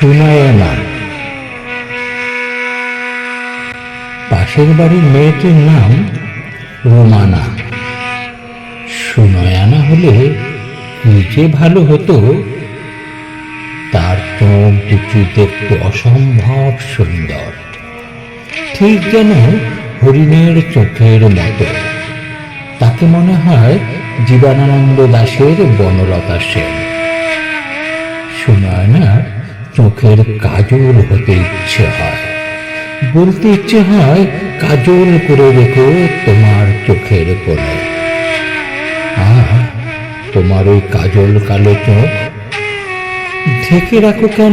সুনয়না পাশের বাড়ির মেয়েটির নাম রোমানা। সুনয়ানা হলে নিজে ভালো হতো, তার চোখ দুটি দেখতে অসম্ভব সুন্দর। ঠিক যেন হরিণের চোখের মতো। তাকে মনে হয় জীবনানন্দ দাসের বনলতা সেন। সুনয়নার চোখের কাজল হতে ইচ্ছে হয়। বলতে ইচ্ছে হয়, কাজল করে রেখো তোমার চোখের কোণে। আর তোমার ওই কাজল কালো চোখ ঢেকে রাখো কেন?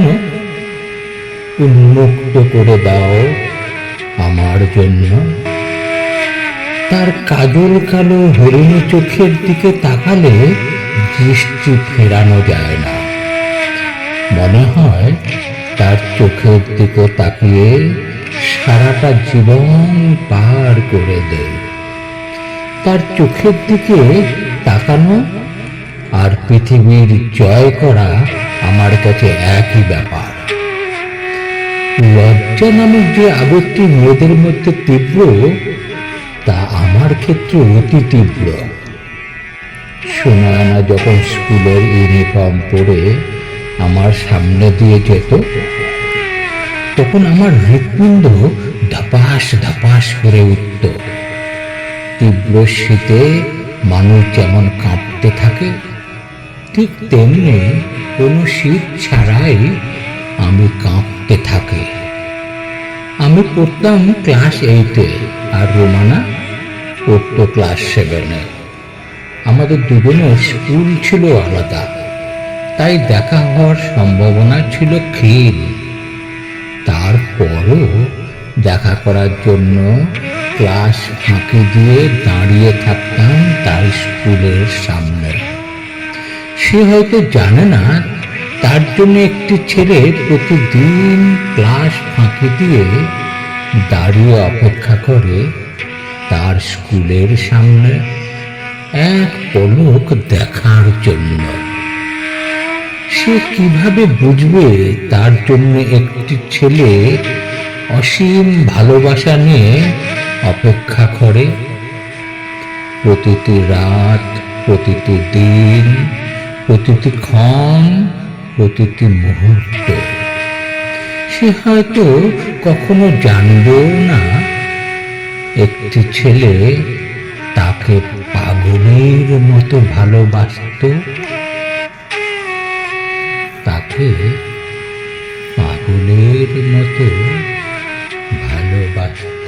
উন্মুক্ত করে দাও আমার জন্য। তার কাজল কালো হরিণী চোখের দিকে তাকালে দৃষ্টি ফেরানো যায় না। মনে হয় তার চোখের দিকে তাকিয়ে সারাটা জীবন পার করে দেয়। তার চোখের দিকে তাকানো আর পৃথিবীর জয় করা আমার কাছে একই ব্যাপার। লজ্জা নামক যে আবেগটি মেয়েদের মধ্যে তীব্র, তা আমার ক্ষেত্রে অতি তীব্র। সুনয়না যখন স্কুলের ইউনিফর্ম পরে আমার সামনে দিয়ে যেত, তখন আমার হৃৎপিণ্ড ধপাস ধপাস করে উঠত। তীব্র শীতে মানুষ যেমন কাঁপতে থাকে, ঠিক তেমনি কোনো শীত ছাড়াই আমি কাঁপতে থাকি। আমি পড়তাম ক্লাস এইটে আর রোমানা পড়তো ক্লাস সেভেনে আমাদের দুজনের স্কুল ছিল আলাদা। তাই দেখা হওয়ার সম্ভাবনা ছিল ক্ষীণ। তারপরও দেখা করার জন্য ক্লাস ফাঁকি দিয়ে দাঁড়িয়ে থাকতাম তার স্কুলের সামনে। সে হয়তো জানে না, তার জন্য একটি ছেলে প্রতিদিন ক্লাস ফাঁকি দিয়ে দাঁড়িয়ে অপেক্ষা করে তার স্কুলের সামনে এক পলক দেখার জন্য। সে কীভাবে বুঝবে তার জন্য একটি ছেলে অসীম ভালোবাসা নিয়ে অপেক্ষা করে? প্রতিটি রাত, প্রতিটি দিন, প্রতিটি ক্ষণ, প্রতিটি মুহূর্ত। সে হয়তো কখনো জানবেও না, একটি ছেলে তাকে পাগলের মতো ভালোবাসত। তাকে পাগলের মতো ভালোবাসত।